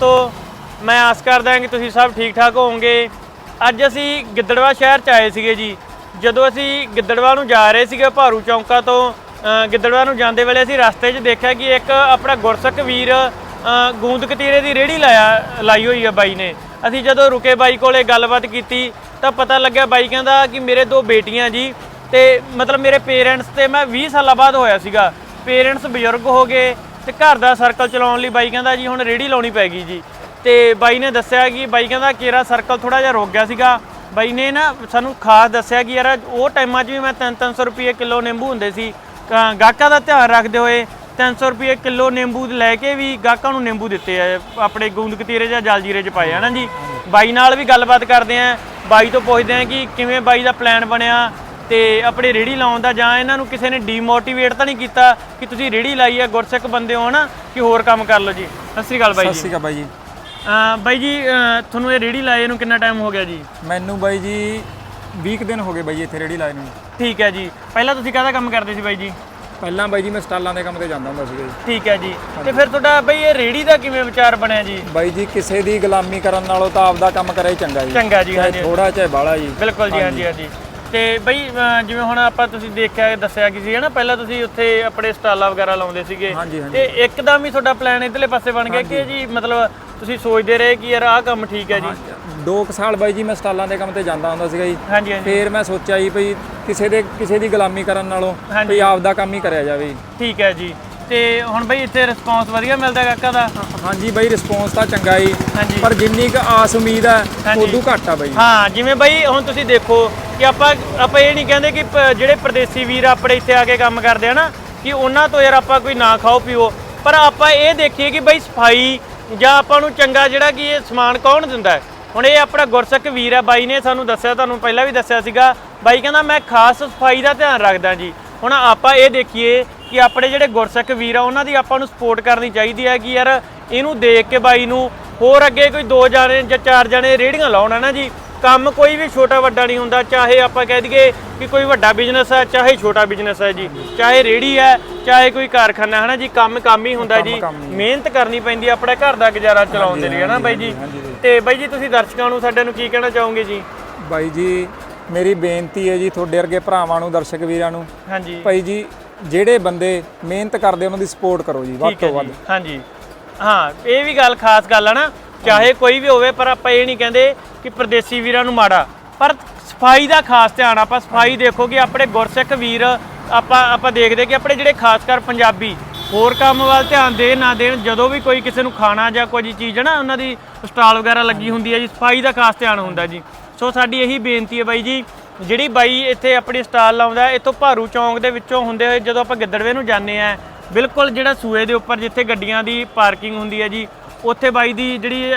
ਤੋਂ ਮੈਂ ਆਸ ਕਰਦਾ ਹਾਂ ਕਿ ਤੁਸੀਂ ਸਭ ਠੀਕ ਠਾਕ ਹੋਵੋਗੇ। ਅੱਜ ਅਸੀਂ ਗਿੱਦੜਵਾ ਸ਼ਹਿਰ ਚ ਆਏ ਸੀਗੇ ਜੀ। ਜਦੋਂ ਅਸੀਂ ਗਿੱਦੜਵਾ ਨੂੰ ਜਾ ਰਹੇ ਸੀਗੇ ਭਾਰੂ ਚੌਂਕਾ ਤੋਂ ਗਿੱਦੜਵਾ ਨੂੰ ਜਾਂਦੇ ਵੇਲੇ ਅਸੀਂ ਰਸਤੇ 'ਚ ਦੇਖਿਆ ਕਿ ਇੱਕ ਆਪਣਾ ਗੁਰਸਖ ਵੀਰ ਅ, ਗੂੰਦ ਕਤੀਰੇ ਦੀ ਰੇੜੀ ਲਾਇਆ ਲਾਈ ਹੋਈ ਹੈ ਬਾਈ ਨੇ। ਅਸੀਂ ਜਦੋਂ ਰੁਕੇ ਬਾਈ ਕੋਲੇ ਗੱਲਬਾਤ ਕੀਤੀ ਤਾਂ ਪਤਾ ਲੱਗਿਆ ਬਾਈ ਕਹਿੰਦਾ ਕਿ ਮੇਰੇ ਦੋ ਬੇਟੀਆਂ ਜੀ ਤੇ ਮਤਲਬ ਮੇਰੇ ਪੇਰੈਂਟਸ ਤੇ ਮੈਂ 20 ਸਾਲਾਂ ਬਾਅਦ ਹੋਇਆ ਸੀਗਾ। ਪੇਰੈਂਟਸ ਬਜ਼ੁਰਗ ਹੋ ਗਏ ਤੇ ਘਰ ਦਾ ਸਰਕਲ ਚਲਾਉਣ ਲਈ ਬਾਈ ਕਹਿੰਦਾ ਜੀ ਹੁਣ ਰੇੜੀ ਲਾਉਣੀ ਪੈ ਗਈ ਜੀ। ਤੇ ਬਾਈ ਨੇ ਦੱਸਿਆ ਕਿ ਬਾਈ ਕਹਿੰਦਾ ਕੇਰਾ ਸਰਕਲ ਥੋੜਾ ਜਿਹਾ ਰੁਕ ਗਿਆ ਸੀਗਾ। ਬਾਈ ਨੇ ਨਾ ਸਾਨੂੰ ਖਾਸ ਦੱਸਿਆ ਕਿ ਯਾਰ ਉਹ ਟਾਈਮਾਂ 'ਚ ਵੀ ਮੈਂ 3-300 ਰੁਪਏ ਕਿਲੋ ਨਿੰਬੂ ਹੁੰਦੇ ਸੀ। ਕ- ਗਾਹਕਾਂ ਦਾ ਧਿਆਨ ਰੱਖਦੇ ਹੋਏ 300 ਰੁਪਏ ਕਿਲੋ ਨਿੰਬੂ ਲੈ ਕੇ ਵੀ ਗਾਹਕਾਂ ਨੂੰ ਨਿੰਬੂ ਦਿੱਤੇ ਆ। ਆਪਣੇ ਗੂੰਦ ਕਤੀਰੇ ਜਾਂ ਜਲਜੀਰੇ 'ਚ ਪਾਏ ਆ ਨਾ ਜੀ? ਬਾਈ ਨਾਲ ਵੀ ਗੱਲਬਾਤ ਕਰਦੇ ਆ। ਬਾਈ ਤੋਂ ਪੁੱਛਦੇ ਆ ਕਿ ਕਿਵੇਂ ਬਾਈ ਦਾ ਪਲਾਨ ਬਣਿਆ? ਤੇ ਆਪਣੇ ਰੇੜੀ ਲਾਉਣ ਦਾ ਜਾਂ ਇਹਨਾਂ ਨੂੰ ਕਿਸੇ ਨੇ ਡੀਮੋਟੀਵੇਟ ਤਾਂ ਨਹੀਂ ਕੀਤਾ ਕਿ ਤੁਸੀਂ ਰੇੜੀ ਲਾਈ ਹੈ ਗੁਰਸਿੱਖ ਬੰਦੇ ਹੋ ਨਾ ਕਿ ਹੋਰ ਕੰਮ ਕਰ ਲਓ ਜੀ। ਸਤਿ ਸ੍ਰੀ ਅਕਾਲ ਬਾਈ ਸਤਿ ਜੀ ਸ਼੍ਰੀ ਅਕਾਲ ਬਾਈ ਜੀ। ਅਹ ਬਾਈ ਜੀ ਅਹ ਤੁਹਾਨੂੰ ਇਹ ਰੇੜੀ ਲਾਏ ਨੂੰ ਕਿੰਨਾ ਟਾਈਮ ਹੋ ਗਿਆ ਜੀ? ਮੈਨੂੰ ਬਾਈ ਜੀ 20 ਕੁ ਦਿਨ ਹੋ ਗਏ ਬਾਈ ਇੱਥੇ ਰੇੜੀ ਲਾਏ ਨੂੰ। ਠੀਕ ਹੈ ਜੀ। ਪਹਿਲਾਂ ਤੁਸੀਂ ਕਾਹਦਾ ਕੰਮ ਕਰਦੇ ਸੀ ਬਾਈ ਜੀ? ਪਹਿਲਾਂ ਬਾਈ ਜੀ ਮੈਂ ਸਟਾਲਾਂ ਦੇ ਕੰਮ ਤੇ ਜਾਂਦਾ ਹੁੰਦਾ ਸੀਗਾ ਜੀ। ਠੀਕ ਹੈ ਜੀ। ਤੇ ਫਿਰ ਤੁਹਾਡਾ ਬਾਈ ਇਹ ਰੇੜੀ ਦਾ ਕਿਵੇਂ ਵਿਚਾਰ ਬਣਿਆ ਜੀ? ਬਾਈ ਜੀ ਕਿਸੇ ਦੀ ਗੁਲਾਮੀ ਕਰਨ ਨਾਲੋਂ ਤਾਂ ਆਪਦਾ ਕੰਮ ਕਰੇ ਚੰਗਾ ਜੀ। ਚੰਗਾ ਜੀ ਹਾਂਜੀ। ਥੋੜਾ ਚਾਹੇ ਬਾਲਾ ਜੀ। ਬਿਲਕੁਲ ਜੀ ਹਾਂਜੀ। ਹਾਂਜੀ। ਤੇ ਬਈ ਅਹ ਜਿਵੇਂ ਹੁਣ ਆਪਾਂ ਤੁਸੀਂ ਦੇਖਿਆ ਦੱਸਿਆ ਕਿ ਸੀ ਹੈ ਨਾ ਪਹਿਲਾਂ ਤੁਸੀਂ ਉੱਥੇ ਆਪਣੇ ਸਟਾਲਾਂ ਵਗੈਰਾ ਲਾਉਂਦੇ ਸੀਗੇ। ਹਾਂਜੀ, ਹਾਂਜੀ। ਤੇ ਇੱਕਦਮ ਹੀ ਤੁਹਾਡਾ ਪਲਾਨ ਇਧਰਲੇ ਪਾਸੇ ਬਣ ਗਿਆ ਕਿ ਜੀ ਮਤਲਬ ਤੁਸੀਂ ਸੋਚਦੇ ਰਹੇ ਕਿ ਯਾਰ ਆਹ ਕੰਮ ਠੀਕ ਹੈ ਜੀ। ਦੋ ਕੁ ਸਾਲ ਬਾਈ ਜੀ ਮੈਂ ਸਟਾਲਾਂ ਦੇ ਕੰਮ ਤੇ ਜਾਂਦਾ ਹੁੰਦਾ ਸੀਗਾ ਜੀ। ਹਾਂਜੀ ਹਾਂਜੀ। ਫੇਰ ਮੈਂ ਸੋਚਿਆ ਜੀ ਭਈ ਕਿਸੇ ਦੇ ਕਿਸੇ ਦੀ ਗੁਲਾਮੀ ਕਰਨ ਨਾਲੋਂ ਹਾਂਜੀ। ਭਈ ਆਪਦਾ ਕੰਮ ਹੀ ਕਰਿਆ ਜਾਵੇ। ਜੀ ਠੀਕ ਹੈ ਜੀ। ਤੇ ਹੁਣ ਬਈ ਇੱਥੇ ਰਿਸਪੌਂਸ ਵਧੀਆ ਮਿਲਦਾ ਕਾਕਾ ਦਾ? ਹਾਂਜੀ ਬਾਈ ਰਿਸਪੌਂਸ ਤਾਂ ਚੰਗਾ ਜੀ। ਹਾਂਜੀ। ਪਰ ਜਿੰਨੀ ਕੁ ਆਸ ਉਮੀਦ ਹੈ ਹਾਂਜੀ। ਉਦੋਂ ਘੱਟ ਆ ਬਾਈ। ਹਾਂ ਜਿਵੇਂ ਬਈ ਹੁਣ ਤੁਸੀਂ ਦੇਖੋ ਕਿ ਆਪਾਂ ਆਪਾਂ ਇਹ ਨਹੀਂ ਕਹਿੰਦੇ ਕਿ ਪ- ਜਿਹੜੇ ਪ੍ਰਦੇਸੀ ਵੀਰ ਆਪਣੇ ਇੱਥੇ ਆ ਕੇ ਕੰਮ ਕਰਦੇ ਆ ਨਾ, ਕਿ ਉਹਨਾਂ ਤੋਂ ਯਾਰ ਆਪਾਂ ਕੋਈ ਨਾ ਖਾਓ ਪੀਓ। ਪਰ ਆਪਾਂ ਇਹ ਦੇਖੀਏ ਕਿ ਬਈ ਸਫ਼ਾਈ ਜਾਂ ਆਪਾਂ ਨੂੰ ਚੰਗਾ ਜਿਹੜਾ ਕਿ ਇਹ ਸਮਾਨ ਕੌਣ ਦਿੰਦਾ ਹੈ। ਹੁਣ ਇਹ ਆਪਣਾ ਗੁਰਸਿੱਖ ਵੀਰ ਹੈ, ਬਾਈ ਨੇ ਸਾਨੂੰ ਦੱਸਿਆ, ਤੁਹਾਨੂੰ ਪਹਿਲਾਂ ਵੀ ਦੱਸਿਆ ਸੀਗਾ। ਬਾਈ ਕਹਿੰਦਾ, ਮੈਂ ਖਾਸ ਸਫ਼ਾਈ ਦਾ ਧਿਆਨ ਰੱਖਦਾ ਜੀ। ਹੁਣ ਆਪਾਂ ਇਹ ਦੇਖੀਏ ਕਿ ਆਪਣੇ ਜਿਹੜੇ ਗੁਰਸਿੱਖ ਵੀਰ ਆ, ਉਹਨਾਂ ਦੀ ਆਪਾਂ ਨੂੰ ਸਪੋਰਟ ਕਰਨੀ ਚਾਹੀਦੀ ਹੈ ਕਿ ਯਾਰ ਇਹਨੂੰ ਦੇਖ ਕੇ ਬਾਈ ਨੂੰ ਹੋਰ ਅੱਗੇ ਕੋਈ ਦੋ ਜਾਣੇ ਜਾਂ ਚਾਰ ਜਾਣੇ ਰੇੜੀਆਂ ਲਾਉਣ ਹੈ ਨਾ ਜੀ। ਕੰਮ ਕੋਈ ਵੀ ਛੋਟਾ ਵੱਡਾ ਨਹੀਂ ਹੁੰਦਾ ਚਾਹੇ ਆਪਾਂ ਕਹਿ ਦਈਏ ਕਿ ਕੋਈ ਵੱਡਾ ਬਿਜ਼ਨਸ ਹੈ ਚਾਹੇ ਛੋਟਾ ਬਿਜ਼ਨਸ ਹੈ ਜੀ ਚਾਹੇ ਰੇੜੀ ਹੈ ਚਾਹੇ ਕੋਈ ਕਾਰਖਾਨਾ ਹੈ ਨਾ ਜੀ ਕੰਮ ਕੰਮ ਹੀ ਹੁੰਦਾ ਜੀ ਹੀ। ਮਿਹਨਤ ਕਰਨੀ ਪੈਂਦੀ ਹੈ ਆਪਣੇ ਘਰ ਦਾ ਗੁਜ਼ਾਰਾ ਚਲਾਉਣ ਦੇ ਲਈ ਹੈ ਨਾ ਬਾਈ ਜੀ। ਤੇ ਬਾਈ ਜੀ ਤੁਸੀਂ ਦਰਸ਼ਕਾਂ ਨੂੰ ਸਾਡੇ ਨੂੰ ਕੀ ਕਹਿਣਾ ਚਾਹੋਗੇ ਜੀ? ਬਾਈ ਜੀ ਮੇਰੀ ਬੇਨਤੀ ਹੈ ਜੀ ਤੁਹਾਡੇ ਵਰਗੇ ਭਰਾਵਾਂ ਨੂੰ ਦਰਸ਼ਕ ਵੀਰਾਂ ਨੂੰ। ਹਾਂਜੀ। ਭਾਈ ਜੀ ਜਿਹੜੇ ਬੰਦੇ ਮਿਹਨਤ ਕਰਦੇ ਉਹਨਾਂ ਦੀ ਸਪੋਰਟ ਕਰੋ ਜੀ ਵੱਧ ਹੈ ਤੋਂ ਵੱਧ। ਹਾਂਜੀ। ਹਾਂ ਇਹ ਵੀ ਗੱਲ ਖਾਸ ਗੱਲ ਆ ਨਾ ਚਾਹੇ ਕੋਈ ਵੀ ਹੋਵੇ ਪਰ ਆਪਾਂ ਇਹ ਨਹੀਂ ਕਹਿੰਦੇ ਕਿ ਪਰਦੇਸੀ ਵੀਰਾਂ ਨੂੰ ਮਾੜਾ। ਪਰ ਸਫ਼ਾਈ ਦਾ ਖਾਸ ਧਿਆਨ ਆਪਾਂ ਸਫ਼ਾਈ ਦੇਖੋ ਕਿ ਆਪਣੇ ਗੁਰਸਿੱਖ ਵੀਰ ਆਪਾਂ ਆਪਾਂ ਦੇਖਦੇ ਕਿ ਆਪਣੇ ਜਿਹੜੇ ਖਾਸ ਕਰ ਪੰਜਾਬੀ ਹੋਰ ਕੰਮ ਵੱਲ ਧਿਆਨ ਦੇ ਨਾ ਦੇਣ ਜਦੋਂ ਵੀ ਕੋਈ ਕਿਸੇ ਨੂੰ ਖਾਣਾ ਜਾਂ ਕੋਈ ਚੀਜ਼ ਹੈ ਨਾ ਉਹਨਾਂ ਦੀ ਸਟਾਲ ਵਗੈਰਾ ਲੱਗੀ ਹੁੰਦੀ ਹੈ ਜੀ ਸਫ਼ਾਈ ਦਾ ਖਾਸ ਧਿਆਨ ਹੁੰਦਾ ਜੀ। ਸੋ ਸਾਡੀ ਇਹੀ ਬੇਨਤੀ ਹੈ ਬਾਈ ਜੀ ਜਿਹੜੀ ਬਾਈ ਇੱਥੇ ਆਪਣੀ ਸਟਾਲ ਲਾਉਂਦਾ ਇੱਥੋਂ ਭਾਰੂ ਚੌਂਕ ਦੇ ਵਿੱਚੋਂ ਹੁੰਦੇ ਹੋਏ ਜਦੋਂ ਆਪਾਂ ਗਿੱਦੜਵੇ ਨੂੰ ਜਾਂਦੇ ਆ ਬਿਲਕੁਲ ਜਿਹੜਾ ਸੂਏ ਦੇ ਉੱਪਰ ਜਿੱਥੇ ਗੱਡੀਆਂ ਦੀ ਪਾਰਕਿੰਗ ਹੁੰਦੀ ਹੈ ਜੀ ਉੱਥੇ ਬਾਈ ਦੀ ਜਿਹੜੀ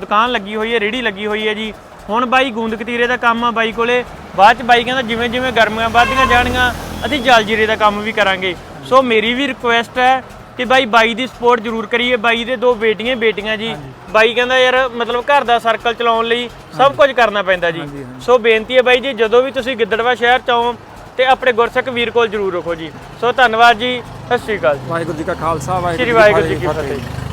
ਦੁਕਾਨ ਲੱਗੀ ਹੋਈ ਹੈ ਰੇੜੀ ਲੱਗੀ ਹੋਈ ਹੈ ਜੀ। ਹੁਣ ਬਾਈ ਗੂੰਦ ਕਤੀਰੇ ਦਾ ਕੰਮ ਆ ਬਾਈ ਕੋਲੇ। ਬਾਅਦ ਚ ਬਾਈ ਕਹਿੰਦਾ ਜਿਵੇਂ ਜਿਵੇਂ ਗਰਮੀਆਂ ਵੱਧਦੀਆਂ ਜਾਣਗੀਆਂ ਅਸੀਂ ਜਲ ਜੀਰੇ ਦਾ ਕੰਮ ਵੀ ਕਰਾਂਗੇ। ਸੋ ਮੇਰੀ ਵੀ ਰਿਕੁਐਸਟ ਹੈ ਕਿ ਬਾਈ ਬਾਈ ਦੀ ਸਪੋਰਟ ਜ਼ਰੂਰ ਕਰੀਏ। ਬਾਈ ਦੇ ਦੋ ਬੇਟੀਆਂ ਬੇਟੀਆਂ ਜੀ। ਬਾਈ ਕਹਿੰਦਾ ਯਾਰ ਮਤਲਬ ਘਰ ਦਾ ਸਰਕਲ ਚਲਾਉਣ ਲਈ ਸਭ ਕੁਝ ਕਰਨਾ ਪੈਂਦਾ ਜੀ। ਸੋ ਬੇਨਤੀ ਹੈ ਬਾਈ ਜੀ ਜਦੋਂ ਵੀ ਤੁਸੀਂ ਗਿੱਦੜਵਾ ਸ਼ਹਿਰ ਚ ਆਓ ਤੇ ਆਪਣੇ ਗੁਰਸਿੱਖ ਵੀਰ ਕੋਲ ਜ਼ਰੂਰ ਰੱਖੋ ਜੀ। ਸੋ ਧੰਨਵਾਦ ਜੀ ਸਤਿ ਸ਼੍ਰੀ ਅਕਾਲ ਜੀ। ਵਾਹਿਗੁਰੂ ਜੀ ਕਾ ਖਾਲਸਾ ਵਾਹਿਗੁਰੂ ਜੀ ਕੀ ਫਤਿਹ।